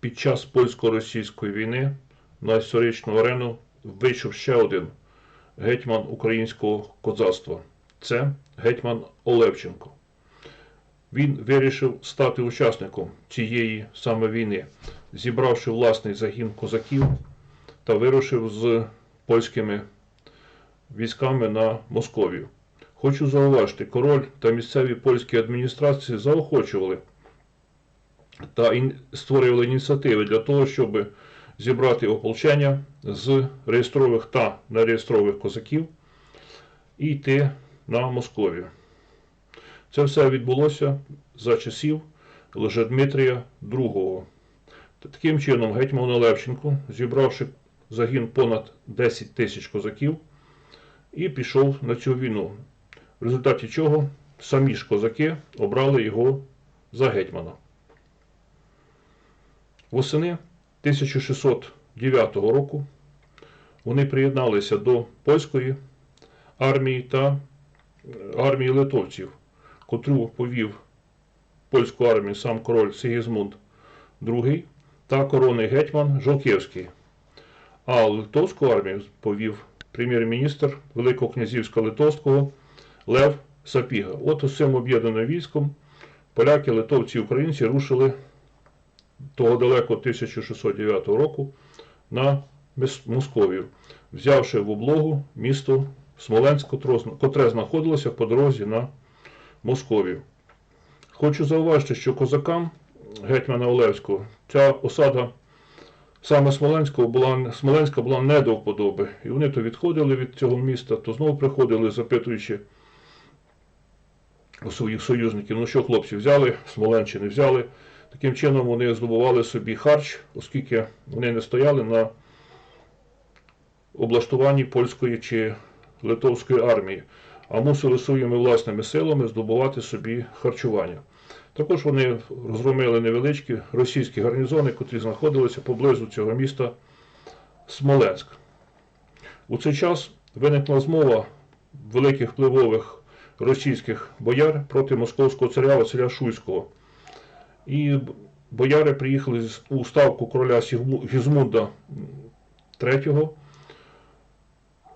під час польсько-російської війни на історичну арену вийшов ще один гетьман українського козацтва. Це гетьман Олевченко. Він вирішив стати учасником цієї саме війни, зібравши власний загін козаків та вирушив з польськими військами на Московію. Хочу зауважити, король та місцеві польські адміністрації заохочували та створювали ініціативи для того, щоб зібрати ополчення з реєстрових та нереєстрових козаків і йти на Московію. Це все відбулося за часів Лежедмитрія II. Таким чином, гетьман Левченко, зібравши загін понад 10 тисяч козаків, і пішов на цю війну, в результаті чого самі ж козаки обрали його за гетьмана. Восени 1609 року вони приєдналися до польської армії та е, армії литовців, котру повів польську армію сам король Сигізмунд II та коронний гетьман Жолківський. А литовську армію повів прем'єр-міністр Великокнязівська Литовського Лев Сапіга. От із цим об'єднаним військом поляки, литовці і українці рушили того далеко 1609 року на Московію, взявши в облогу місто Смоленськ, котре знаходилося по дорозі на Московію. Хочу зауважити, що козакам гетьмана Олевського ця осада саме Смоленського була, Смоленська була не до вподоби. І вони то відходили від цього міста, то знову приходили, запитуючи у своїх союзників, ну що хлопці взяли, Смоленщини взяли. Таким чином вони здобували собі харч, оскільки вони не стояли на облаштуванні польської чи литовської армії, а мусили своїми власними силами здобувати собі харчування. Також вони розгромили невеличкі російські гарнізони, котрі знаходилися поблизу цього міста Смоленськ. У цей час виникла змова великих впливових російських бояр проти московського царя Василя Шуйського. І бояри приїхали у ставку короля Гізмунда III,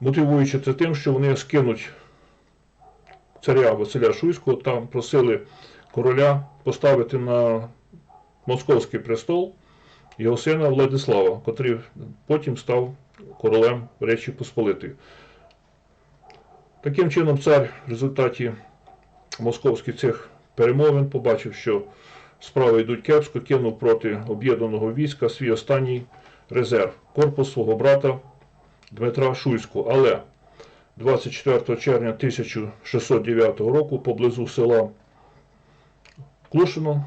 мотивуючи це тим, що вони скинуть царя Василя Шуйського та просили короля поставити на московський престол його сина Владислава, котрий потім став королем Речі Посполитої. Таким чином, цар в результаті московських цих перемовин побачив, що справи йдуть кепсько, кинув проти об'єднаного війська свій останній резерв корпус свого брата Дмитра Шуйського. Але 24 червня 1609 року поблизу села Клушино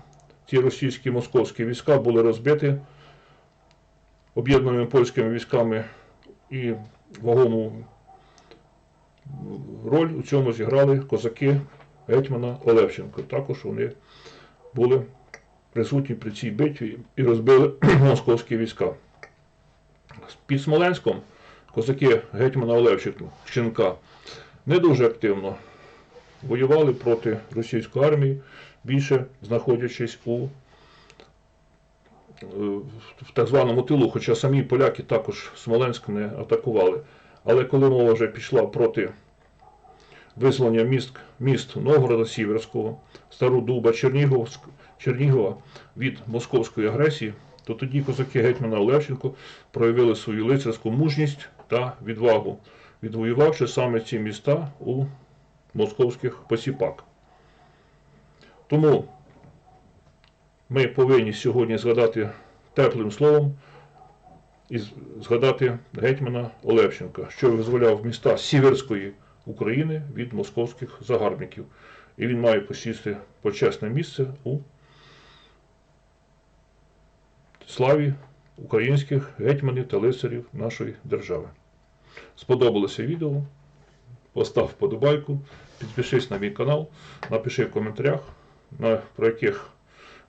ці російські московські війська були розбиті об'єднаними польськими військами і вагому роль у цьому зіграли козаки гетьмана Олевченко. Також вони були присутні при цій битві і розбили московські війська. Під Смоленськом козаки гетьмана Олевченка не дуже активно воювали проти російської армії, більше знаходячись у е, в так званому тилу, хоча самі поляки також Смоленськ не атакували. Але коли мова вже пішла проти визволення міст, міст Новгорода Сіверського, Стародуба, Черніговськ, Чернігова від московської агресії, то тоді козаки гетьмана Олевченко проявили свою лицарську мужність та відвагу, відвоювавши саме ці міста у московських посіпак. Тому ми повинні сьогодні згадати теплим словом і згадати гетьмана Олевченка, що визволяв міста Сіверської України від московських загарбників. І він має посісти почесне місце у славі українських гетьманів та лицарів нашої держави. Сподобалося відео? Постав вподобайку, підпишись на мій канал, напиши в коментарях, на, про яких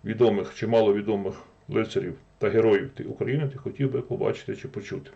відомих чи маловідомих лицарів та героїв ти- України ти хотів би побачити чи почути.